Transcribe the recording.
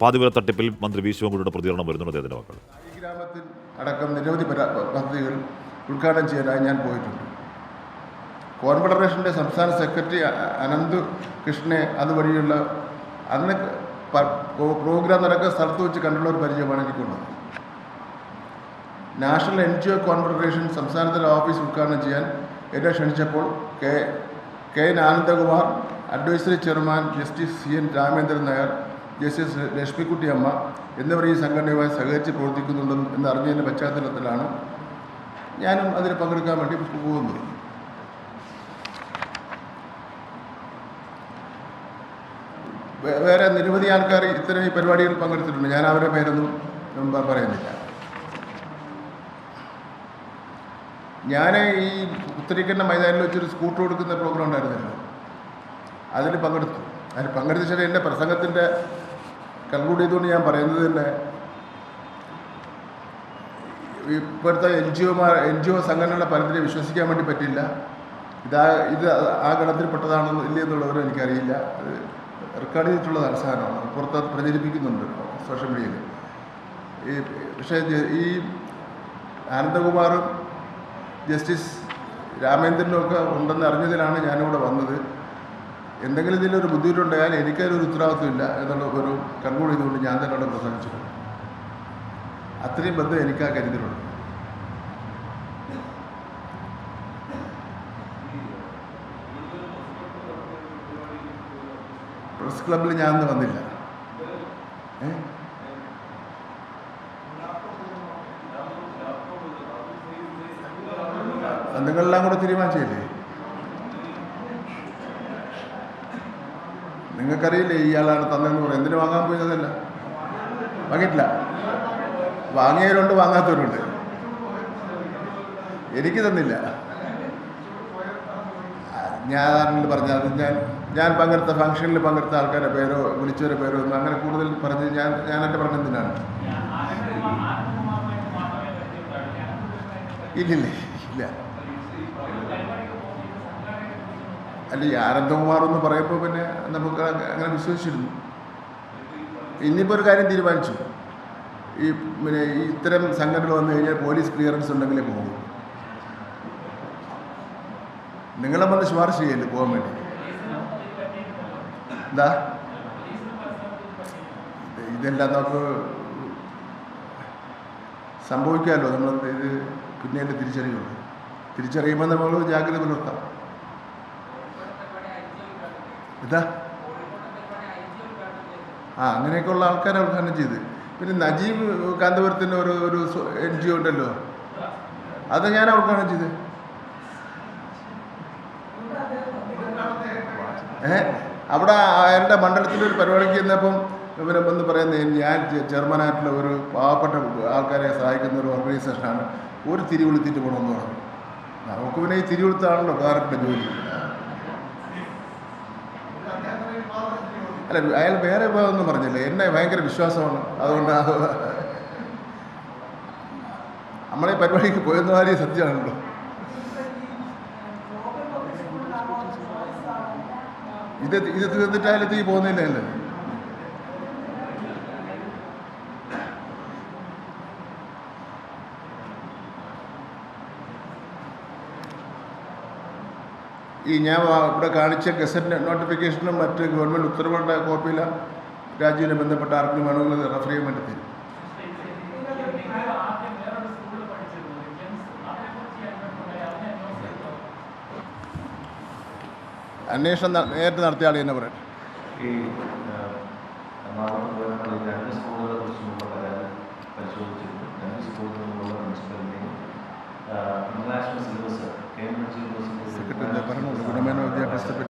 പാതിവില തട്ടിപ്പിൽ മന്ത്രി വി ശിവൻകുട്ടിയുടെ പ്രതികരണം വരുന്നുണ്ട് അദ്ദേഹത്തിന്റെ മക്കൾ ഗ്രാമത്തിൽ അടക്കം നിരവധി പദ്ധതികൾ ഉദ്ഘാടനം ചെയ്യാനായി ഞാൻ പോയിട്ടുണ്ട്. കോൺഫെഡറേഷന്റെ സംസ്ഥാന സെക്രട്ടറി അനന്ത് കൃഷ്ണനെ അതുവഴിയുള്ള അന്ന് പ്രോഗ്രാം നടക്കുന്ന സ്ഥലത്ത് വെച്ച് കണ്ടുള്ള ഒരു പരിചയമാണ് എനിക്കുള്ളത്. National N G O confederation സംസ്ഥാനതല ഓഫീസ് ഉദ്ഘാടനം ചെയ്യാൻ എന്നെ ക്ഷണിച്ചപ്പോൾ K K. N Anandakumar advisory chairman justice C. N. Ramendran Nair justice Lakshmikuttyamma എന്നിവർ ഈ സംഘടനയുമായി സഹകരിച്ച് പ്രവർത്തിക്കുന്നുണ്ടെന്ന് എന്നറിഞ്ഞതിന്റെ പശ്ചാത്തലത്തിലാണ് ഞാനും അതിൽ പങ്കെടുക്കാൻ വേണ്ടി പോകുന്നത്. വേറെ നിരവധി ആൾക്കാർ ഇത്തരം ഈ പരിപാടികളിൽ പങ്കെടുത്തിട്ടുണ്ട്. ഞാൻ അവരുടെ പേരൊന്നും പറയുന്നില്ല. ഞാൻ ഈ ഉത്തരിക്കണ്ണ മൈതാനിൽ വെച്ചൊരു സ്കൂട്ടർ കൊടുക്കുന്ന പ്രോഗ്രാം ഉണ്ടായിരുന്നല്ലോ. അതിൽ പങ്കെടുത്തു. അതിൽ പങ്കെടുത്ത എന്റെ പ്രസംഗത്തിന്റെ കൺക്ലൂഡ് ഞാൻ പറയുന്നത് തന്നെ ഇപ്പോഴത്തെ എൻ ജി ഒമാർ എൻ ജി ഒ സംഘടനകളുടെ പലതിനെ വിശ്വസിക്കാൻ വേണ്ടി പറ്റില്ല. ഇതാ ഇത് ആ ഗണത്തിൽപ്പെട്ടതാണെന്ന് ഇല്ല എന്നുള്ളവരും എനിക്കറിയില്ല. അത് റെക്കോർഡ് ചെയ്തിട്ടുള്ളതാണ് സാധനമാണ് പുറത്ത് പ്രചരിപ്പിക്കുന്നുണ്ട് സോഷ്യൽ മീഡിയയിൽ. ഈ പക്ഷേ ഈ ആനന്ദകുമാറും ജസ്റ്റിസ് രാമേന്ദ്രനും ഒക്കെ ഉണ്ടെന്ന് അറിഞ്ഞതിലാണ് ഞാനിവിടെ വന്നത്. എന്തെങ്കിലും ഇതിലൊരു ബുദ്ധിമുട്ടുണ്ടായാൽ എനിക്കതിലൊരു ഉത്തരവാദിത്വമില്ല എന്നുള്ള ഒരു കൺക്ലൂഡ് ചെയ്തുകൊണ്ട് ഞാൻ തന്നെ അവിടെ പ്രസംഗിച്ചു അത്രയും ബന്ധം എനിക്ക് ആ കരുതിയിട്ടുണ്ട് പ്രസ് ക്ലബിൽ ഞാൻ അന്ന് വന്നില്ല. നിങ്ങളെല്ലാം കൂടെ തീരുമാനിച്ചില്ലേ നിങ്ങൾക്കറിയില്ലേ ഇയാളാണ് തന്നതെന്ന് പറയും എന്തിനു വാങ്ങാൻ പോയതല്ല വാങ്ങിയിട്ടില്ല. വാങ്ങിയവരുണ്ട് വാങ്ങാത്തവരുണ്ട്. എനിക്ക് തന്നില്ല. ഞാൻ പറഞ്ഞത്. ഞാൻ ഞാൻ പങ്കെടുത്ത ഫംഗ്ഷനിൽ പങ്കെടുത്ത ആൾക്കാരുടെ പേരോ വിളിച്ചവരുടെ പേരോ ഒന്നും അങ്ങനെ കൂടുതൽ പറഞ്ഞ് ഞാൻ ഞാൻ എന്റെ പറഞ്ഞതിനാണ് ഇല്ലില്ലേ ഇല്ല. അല്ല ഈ ആനന്ദകുമാർ എന്ന് പറയുമ്പോൾ പിന്നെ നമുക്ക് അങ്ങനെ വിശ്വസിച്ചിരുന്നു. ഇനിയിപ്പോൾ ഒരു കാര്യം തീരുമാനിച്ചു. ഈ പിന്നെ ഇത്തരം സംഘടനകൾ വന്നു കഴിഞ്ഞാൽ പോലീസ് ക്ലിയറൻസ് ഉണ്ടെങ്കിലേ പോകും. നിങ്ങളെ വന്ന് ശുപാർശ ചെയ്യല്ലേ പോകാൻ വേണ്ടി? എന്താ? ഇതെല്ലാം നമുക്ക് സംഭവിക്കാമല്ലോ. നമ്മൾ ഇത് പിന്നീട് തിരിച്ചറിയുള്ളൂ. തിരിച്ചറിയുമ്പോൾ നമ്മൾ ജാഗ്രത പുലർത്താം. ഇതാ. ആ അങ്ങനെയൊക്കെയുള്ള ആൾക്കാരെ ഉദ്ഘാടനം ചെയ്ത്. പിന്നെ നജീബ് കാന്തപുരത്തിന്റെ ഒരു ഒരു എൻ ജി ഒ ഉണ്ടല്ലോ. അത് ഞാൻ ഉദ്ഘാടനം ചെയ്ത്. ഏ? അവിടെ അയാളുടെ മണ്ഡലത്തിന്റെ ഒരു പരിപാടിക്ക് ചെന്നപ്പം ഇവരെ വന്ന് പറയുന്നത് ഞാൻ ചെയർമാനായിട്ടുള്ള ഒരു പാവപ്പെട്ട ആൾക്കാരെ സഹായിക്കുന്ന ഒരു ഓർഗനൈസേഷനാണ് ഒരു തിരി വിളിത്തിട്ട് പോകണമെന്ന് പറഞ്ഞു. നമുക്ക് പിന്നെ ഈ തിരി കൊളുത്താണല്ലോ പ്രധാനപ്പെട്ട ജോലി. അല്ല അയാൾ വേറെ ഒന്നും പറഞ്ഞില്ല? എന്നെ ഭയങ്കര വിശ്വാസമാണ്. അതുകൊണ്ട് നമ്മളെ പരിപാടിക്ക് പോയെന്ന കാര്യം സത്യമാണല്ലോ. ഇത് ഇത് തീർന്നിട്ടായാലും തീ പോകുന്നില്ലല്ലേ? ഈ ഞാൻ ഇവിടെ കാണിച്ച ഗസറ്റ് നോട്ടിഫിക്കേഷനും മറ്റ് ഗവൺമെന്റ് ഉത്തരവുകളുടെ കോപ്പിയില്ല രാജ്യവുമായി ബന്ധപ്പെട്ട ആർക്കും വേണമെങ്കിൽ റെഫർ ചെയ്യാൻ വേണ്ടി അന്വേഷണം നേരിട്ട് നടത്തിയ ആൾ തന്നെ പറയട്ടെ. International syllabus ¿Qué